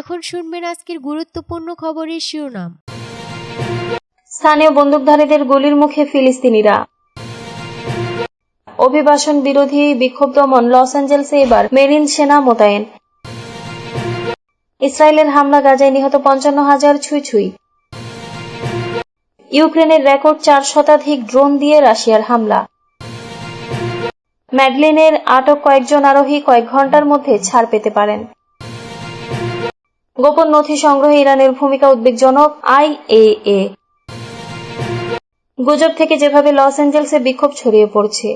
এখন শুনবেন আজকের গুরুত্বপূর্ণ খবরের শিরোনাম। স্থানীয় বন্দুকধারীদের গুলির মুখে ফিলিস্তিনিরা। অভিবাসন বিরোধী বিক্ষোভ দমন লস অ্যাঞ্জেলসে এবার মেরিন সেনা মোতায়েন। ইসরায়েলের হামলা গাজায় নিহত পঞ্চান্ন হাজার ছুঁই ছুঁই। ইউক্রেনের রেকর্ড চার শতাধিক ড্রোন দিয়ে রাশিয়ার হামলা। ম্যাডলিনের আটক কয়েকজন আরোহী কয়েক ঘণ্টার মধ্যে ছাড় পেতে পারেন। গোপন নথি সংগ্রহে ইরানের ভূমিকা উদ্বেগজনক আই এ গুজব থেকে যেভাবে লস অ্যাঞ্জেলসে বিক্ষোভ ছড়িয়ে পড়ছে।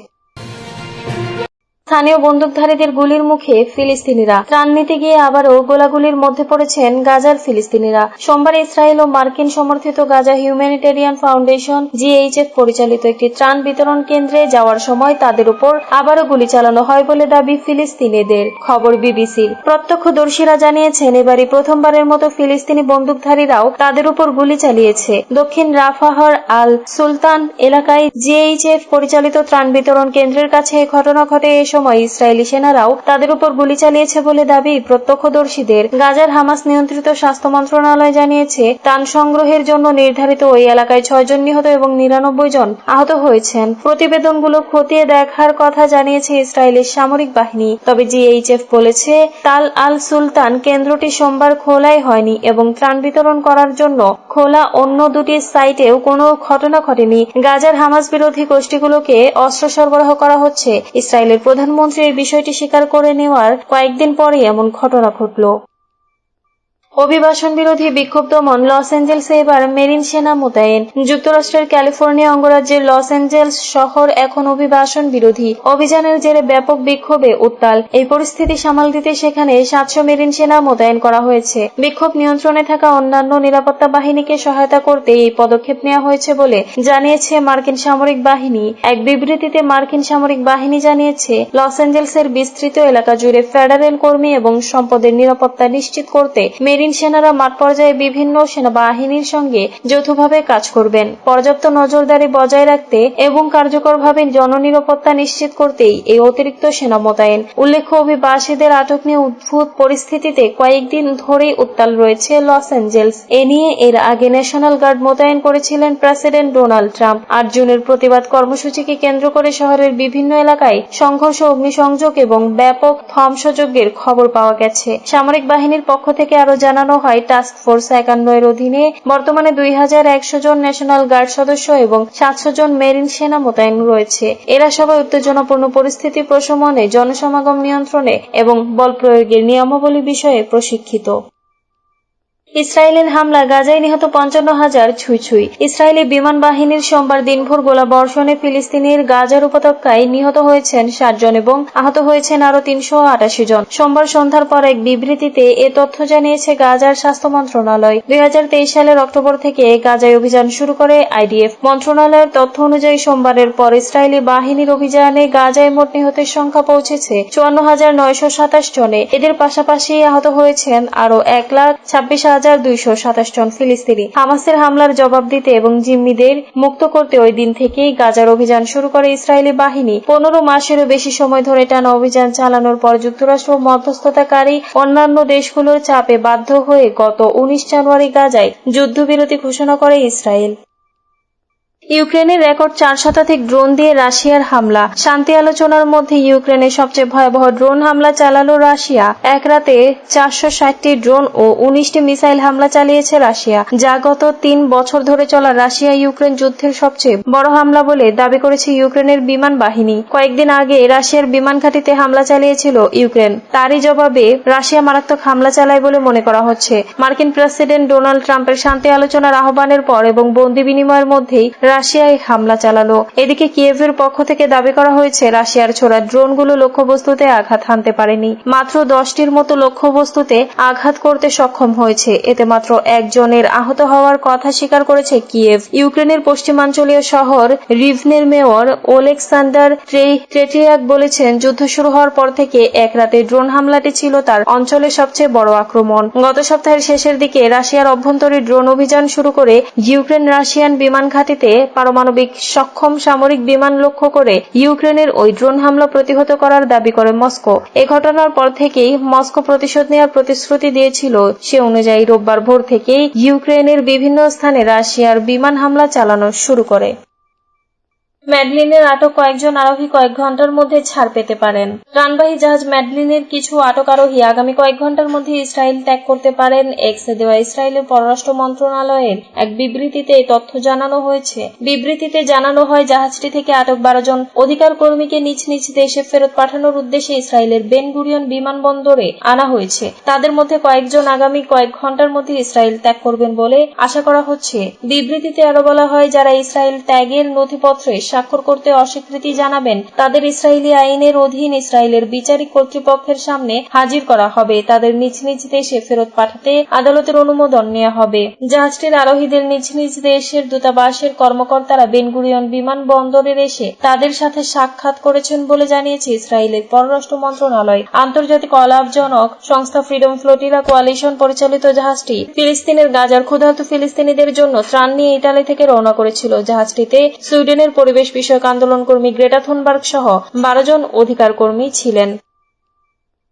স্থানীয় বন্দুকধারীদের গুলির মুখে ফিলিস্তিনিরা। ত্রাণ নিতে গিয়ে আবারও গোলাগুলির মধ্যে পড়েছেন গাজার ফিলিস্তিনিরা। সোমবার ইসরায়েল ও মার্কিন সমর্থিত গাজা হিউম্যানিটেরিয়ান ফাউন্ডেশন, জিএইচএফ, পরিচালিত একটি ত্রাণ বিতরণ কেন্দ্রে যাওয়ার সময় তাদের উপর আবারও গুলি চালানো হয় বলে দাবি ফিলিস্তিনিদের, খবর বিবিসির প্রত্যক্ষদর্শীরা জানিয়েছেন, এবারই প্রথমবারের মতো ফিলিস্তিনি বন্দুকধারীরাও তাদের উপর গুলি চালিয়েছে। দক্ষিণ রাফাহর আল সুলতান এলাকায় জিএইচএফ পরিচালিত ত্রাণ বিতরণ কেন্দ্রের কাছে ঘটনা ঘটে এ সময় ইসরায়েলি সেনারাও তাদের উপর গুলি চালিয়েছে বলে দাবি প্রত্যক্ষদর্শীদের। গাজার হামাস নিয়ন্ত্রিত স্বাস্থ্য মন্ত্রণালয় জানিয়েছে, ত্রাণ সংগ্রহের জন্য নির্ধারিত ওই এলাকায় ছয়জন নিহত এবং নিরানব্বই জন আহত হয়েছেন। প্রতিবেদনগুলো খতিয়ে দেখার কথা জানিয়েছে ইসরায়েলের সামরিক বাহিনী। তবে জিএইচএফ বলেছে, তাল আল সুলতান কেন্দ্রটি সোমবার খোলাই হয়নি এবং ত্রাণ বিতরণ করার জন্য খোলা অন্য দুটি সাইটেও কোনো ঘটনা ঘটেনি। গাজার হামাস বিরোধী গোষ্ঠীগুলোকে অস্ত্র সরবরাহ করা হচ্ছে। ইসরায়েলের প্রধানমন্ত্রী এই বিষয়টি স্বীকার করে নেওয়ার কয়েকদিন পরে এমন ঘটনা ঘটল। অভিবাসন বিরোধী বিক্ষোভ দমন লস অ্যাঞ্জেলসে এবার মেরিন সেনা মোতায়েন। যুক্তরাষ্ট্রের ক্যালিফোর্নিয়া অঙ্গরাজ্যের লস অ্যাঞ্জেলস শহর এখন অভিবাসন বিরোধী অভিযানের জেরে ব্যাপক বিক্ষোভে উত্তাল। এই পরিস্থিতি সামাল দিতে সেখানে সাতশো মেরিন সেনা মোতায়েন করা হয়েছে। বিক্ষোভ নিয়ন্ত্রণে থাকা অন্যান্য নিরাপত্তা বাহিনীকে সহায়তা করতে এই পদক্ষেপ নেওয়া হয়েছে বলে জানিয়েছে মার্কিন সামরিক বাহিনী। এক বিবৃতিতে মার্কিন সামরিক বাহিনী জানিয়েছে, লস অ্যাঞ্জেলসের বিস্তৃত এলাকা জুড়ে ফেডারেল কর্মী এবং সম্পদের নিরাপত্তা নিশ্চিত করতে মেরিন সেনারা মাঠ পর্যায়ে বিভিন্ন সেনাবাহিনীর সঙ্গে যৌথভাবে কাজ করবেন। পর্যাপ্ত নজরদারি বজায় রাখতে এবং কার্যকরভাবে জননিরাপত্তা নিশ্চিত করতেই এই অতিরিক্ত সেনা মোতায়েন। উল্লেখ্য, অভিবাসীদের আটক নিয়ে উদ্ভূত পরিস্থিতিতে কয়েকদিন ধরেই উত্তাল রয়েছে লস অ্যাঞ্জেলস। এ নিয়ে এর আগে ন্যাশনাল গার্ড মোতায়েন করেছিলেন প্রেসিডেন্ট ডোনাল্ড ট্রাম্প। আট জুনের প্রতিবাদ কর্মসূচিকে কেন্দ্র করে শহরের বিভিন্ন এলাকায় সংঘর্ষ, অগ্নিসংযোগ এবং ব্যাপক ধ্বংসযজ্ঞের খবর পাওয়া গেছে। সামরিক বাহিনীর পক্ষ থেকে আরও জানানো হয় টাস্ক ফোর্স একান্ন এর অধীনে বর্তমানে দুই হাজার একশো জন ন্যাশনাল গার্ড সদস্য এবং সাতশো জন মেরিন সেনা মোতায়েন রয়েছে। এরা সবাই উত্তেজনাপূর্ণ পরিস্থিতি প্রশমনে, জনসমাগম নিয়ন্ত্রণে এবং বল প্রয়োগের নিয়মাবলী বিষয়ে প্রশিক্ষিত। ইসরায়েলের হামলা গাজায় নিহত পঞ্চান্ন হাজার ছুঁই ছুঁই। ইসরায়েলি বিমান বাহিনীর সোমবার দিনভর গোলা বর্ষণে ফিলিস্তিনের গাজার উপত্যকায় নিহত হয়েছেন জন এবং আহত হয়েছেন আরও তিনশো আটাশি জন। সোমবার সন্ধ্যার পর এক বিবৃতিতে এ তথ্য জানিয়েছে গাজার স্বাস্থ্য মন্ত্রণালয়। দুই হাজার তেইশ সালের অক্টোবর থেকে গাজায় অভিযান শুরু করে আইডিএফ। মন্ত্রণালয়ের তথ্য অনুযায়ী সোমবারের পর ইসরায়েলি বাহিনীর অভিযানে গাজায় মোট নিহতের সংখ্যা পৌঁছেছে চুয়ান্ন হাজার নয়শো সাতাশ জনে। এদের পাশাপাশি আহত হয়েছেন আরও এক লাখ ছাব্বিশ দুইশো সাতাশ জন ফিলিস্তিনি। হামাসের হামলার জবাব দিতে এবং জিম্মিদের মুক্ত করতে ওই দিন থেকেই গাজার অভিযান শুরু করে ইসরায়েলি বাহিনী। পনেরো মাসেরও বেশি সময় ধরে টানা অভিযান চালানোর পর যুক্তরাষ্ট্র মধ্যস্থতাকারী অন্যান্য দেশগুলোর চাপে বাধ্য হয়ে গত উনিশ জানুয়ারি গাজায় যুদ্ধবিরতি ঘোষণা করে ইসরায়েল। ইউক্রেনের রেকর্ড চার শতাধিক ড্রোন দিয়ে রাশিয়ার হামলা। শান্তি আলোচনার মধ্যে ইউক্রেনের সবচেয়ে ভয়াবহ ড্রোন হামলা চালালো রাশিয়া। এক রাতে চারশো ষাটটি ড্রোন ও উনিশটি মিসাইল হামলা চালিয়েছে রাশিয়া, যা গত তিন বছর ধরে চলা রাশিয়া ইউক্রেন যুদ্ধের সবচেয়ে বড় হামলা বলে দাবি করেছে ইউক্রেনের বিমান বাহিনী। কয়েকদিন আগে রাশিয়ার বিমান ঘাঁটিতে হামলা চালিয়েছিল ইউক্রেন। তারই জবাবে রাশিয়া মারাত্মক হামলা চালায় বলে মনে করা হচ্ছে। মার্কিন প্রেসিডেন্ট ডোনাল্ড ট্রাম্পের শান্তি আলোচনার আহ্বানের পর এবং বন্দি বিনিময়ের মধ্যেই রাশিয়ায় হামলা চালালো। এদিকে কিয়েভের পক্ষ থেকে দাবি করা হয়েছে, রাশিয়ার ছোড়া ড্রোনগুলো লক্ষ্যবস্তুতে আঘাত হানতে পারেনি। মাত্র দশটির মতো লক্ষ্যবস্তুতে আঘাত করতে সক্ষম হয়েছে। এতে মাত্র একজনের আহত হওয়ার কথা স্বীকার করেছে কিয়েভ। ইউক্রেনের পশ্চিমাঞ্চলীয় শহর রিভনের মেয়র ওলেকসান্ডার ট্রেটিয়াক বলেছেন, যুদ্ধ শুরু হওয়ার পর থেকে এক রাতে ড্রোন হামলাটি ছিল তার অঞ্চলের সবচেয়ে বড় আক্রমণ। গত সপ্তাহের শেষের দিকে রাশিয়ার অভ্যন্তরীণ ড্রোন অভিযান শুরু করে ইউক্রেন রাশিয়ান বিমান ঘাঁটিতে পারমাণবিক সক্ষম সামরিক বিমান লক্ষ্য করে ইউক্রেনের ওই ড্রোন হামলা প্রতিহত করার দাবি করে মস্কো। এ ঘটনার পর থেকেই মস্কো প্রতিশোধ নেওয়ার প্রতিশ্রুতি দিয়েছিল। সে অনুযায়ী রোববার ভোর থেকেই ইউক্রেনের বিভিন্ন স্থানে রাশিয়ার বিমান হামলা চালানো শুরু করে। ম্যাডলিনের আটক কয়েকজন আরোহী কয়েক ঘণ্টার মধ্যে ছাড় পেতে পারেন। ত্রাণবাহী জাহাজ ম্যাডলিনের কিছু আটক আরোহী আগামী কয়েক ঘণ্টার মধ্যে ইসরায়েল ত্যাগ করতে পারেন। এক্সে দেওয়া ইসরায়েলের পররাষ্ট্র মন্ত্রণালয়ের এক বিবৃতিতে এই তথ্য জানানো হয়েছে। বিবৃতিতে জানানো হয়, জাহাজটি থেকে আটক বারো জন অধিকার কর্মীকে নিজ নিজ দেশে ফেরত পাঠানোর উদ্দেশ্যে ইসরায়েলের বেন গুরিয়ন বিমানবন্দরে আনা হয়েছে। তাদের মধ্যে কয়েকজন আগামী কয়েক ঘণ্টার মধ্যে ইসরায়েল ত্যাগ করবেন বলে আশা করা হচ্ছে। বিবৃতিতে আরও বলা হয়, যারা ইসরায়েল ত্যাগের নথিপত্রে স্বাক্ষর করতে অস্বীকৃতি জানাবেন। তাদের ইসরায়েলি আইনের অধীন ইসরায়েলের বিচারিক কর্তৃপক্ষের সামনে হাজির করা হবে। তাদের নিজ নিজ দেশে ফেরত পাঠাতে আদালতের অনুমোদন নেওয়া হবে। জাহাজটির আরোহীদের নিজ নিজ দেশের দূতাবাসের কর্মকর্তারা বেনগুরিয়ন বিমানবন্দরের এসে তাদের সাথে সাক্ষাৎ করেছেন বলে জানিয়েছে ইসরায়েলের পররাষ্ট্র মন্ত্রণালয়। আন্তর্জাতিক অলাভজনক সংস্থা ফ্রিডম ফ্লোটিলা কোয়ালিশন পরিচালিত জাহাজটি ফিলিস্তিনের গাজার ক্ষুধার্ত ফিলিস্তিনিদের জন্য ত্রাণ নিয়ে ইটালি থেকে রওনা করেছিল। জাহাজটিতে সুইডেনের পরিবেশ বিষয়ক আন্দোলন কর্মী গ্রেটা থুনবার্গ সহ বারো জন অধিকার কর্মী ছিলেন।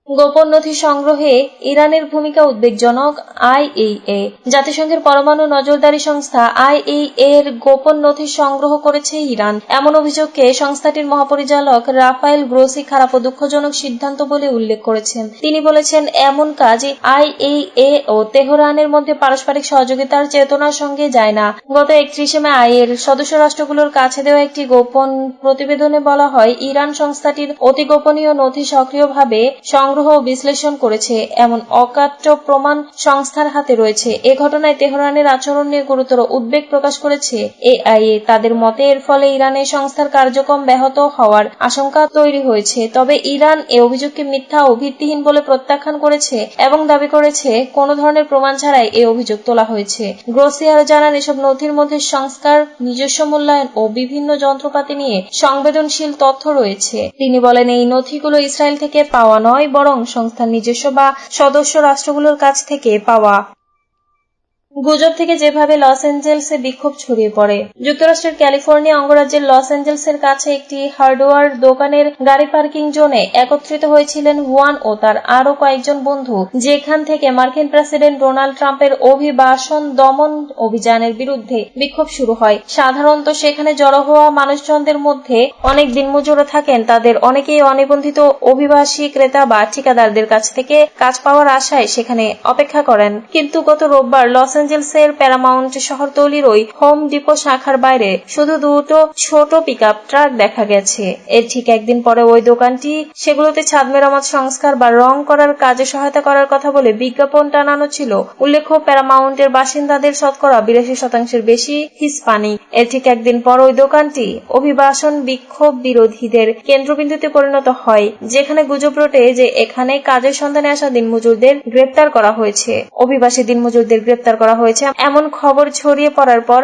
গোপন নথি সংগ্রহে ইরানের ভূমিকা উদ্বেগজনক আইএইএ জাতিসংঘের পরমাণু নজরদারি সংস্থা আইএইএ এর গোপন নথি সংগ্রহ করেছে ইরান। এমন অভিযোগকে সংস্থাটির মহাপরিচালক রাফায়েল গ্রোসি খারাপ ও দুঃখজনক সিদ্ধান্ত বলে উল্লেখ করেছেন। তিনি বলেছেন, এমন কাজ আইএইএ ও তেহরানের মধ্যে পারস্পরিক সহযোগিতার চেতনার সঙ্গে যায় না। গত একত্রিশে মে আই এর সদস্য রাষ্ট্রগুলোর কাছে দেওয়া একটি গোপন প্রতিবেদনে বলা হয়, ইরান সংস্থাটির অতি গোপনীয় নথি সক্রিয়ভাবে সংগ্রহ ও বিশ্লেষণ করেছে এমন অকাট্য প্রমাণ সংস্থার হাতে রয়েছে। এ ঘটনায় তেহরানের আচরণ নিয়ে গুরুতর উদ্বেগ প্রকাশ করেছে এআইএ তাদের মতে, এর ফলে ইরানের সংস্থার কার্যক্রম ব্যাহত হওয়ার আশঙ্কা তৈরি হয়েছে। তবে ইরান এ অভিযোগকে মিথ্যা ও ভিত্তিহীন বলে প্রত্যাখ্যান করেছে এবং দাবি করেছে, কোনো ধরনের প্রমাণ ছাড়াই এ অভিযোগ তোলা হয়েছে। গ্রোসিয়ার জানান, এসব নথির মধ্যে সংস্কার, নিজস্ব মূল্যায়ন ও বিভিন্ন যন্ত্রপাতি নিয়ে সংবেদনশীল তথ্য রয়েছে। তিনি বলেন, এই নথিগুলো ইসরায়েল থেকে পাওয়া নয়, বরং সংস্থার নিজস্ব বা সদস্য রাষ্ট্রগুলোর কাছ থেকে পাওয়া গুজব থেকে যেভাবে লস অ্যাঞ্জেলসে বিক্ষোভ ছড়িয়ে পড়ে, যুক্তরাষ্ট্রের ক্যালিফোর্নিয়া অঙ্গরাজ্যের লস অ্যাঞ্জেলসের কাছে একটি হার্ডওয়ার দোকানের গাড়ি পার্কিং জোনে একত্রিত হয়েছিলেন ওয়ান ও তার আরও কয়েকজন বন্ধু, যেখান থেকে মার্কিন প্রেসিডেন্ট ডোনাল্ড ট্রাম্পের অভিবাসন দমন অভিযানের বিরুদ্ধে বিক্ষোভ শুরু হয়। সাধারণত সেখানে জড়ো হওয়া মানুষজনদের মধ্যে অনেক দিনমজুরও থাকেন, তাদের অনেকেই অনিবন্ধিত অভিবাসী ক্রেতা বা ঠিকাদারদের কাছ থেকে কাজ পাওয়ার আশায় সেখানে অপেক্ষা করেন। কিন্তু গত রোববার লস অ্যাঞ্জেলসের প্যারামাউন্ট শহরতলির ওই হোম ডিপো শাখার বাইরে শুধু দুটো ছোট পিকআপ ট্রাক দেখা গেছে। এর ঠিক একদিন পরে ওই দোকানটি, সেগুলোতে ছাদ মেরামত সংস্কার বা রং করার কাজে সহায়তা করার কথা বলে বিজ্ঞাপন টানানো ছিল। উল্লেখ্য প্যারামাউন্টের বাসিন্দাদের শতকরা বিরাশি শতাংশের বেশি হিসপানিক এর ঠিক একদিন পর ওই দোকানটি অভিবাসন বিক্ষোভ বিরোধীদের কেন্দ্রবিন্দুতে পরিণত হয়, যেখানে গুজব রটে যে এখানে কাজের সন্ধানে আসা দিনমজুরদের গ্রেপ্তার করা হয়েছে। অভিবাসী দিনমজুরদের গ্রেপ্তার করা হয়েছে। এমন খবর ছড়িয়ে পড়ার পর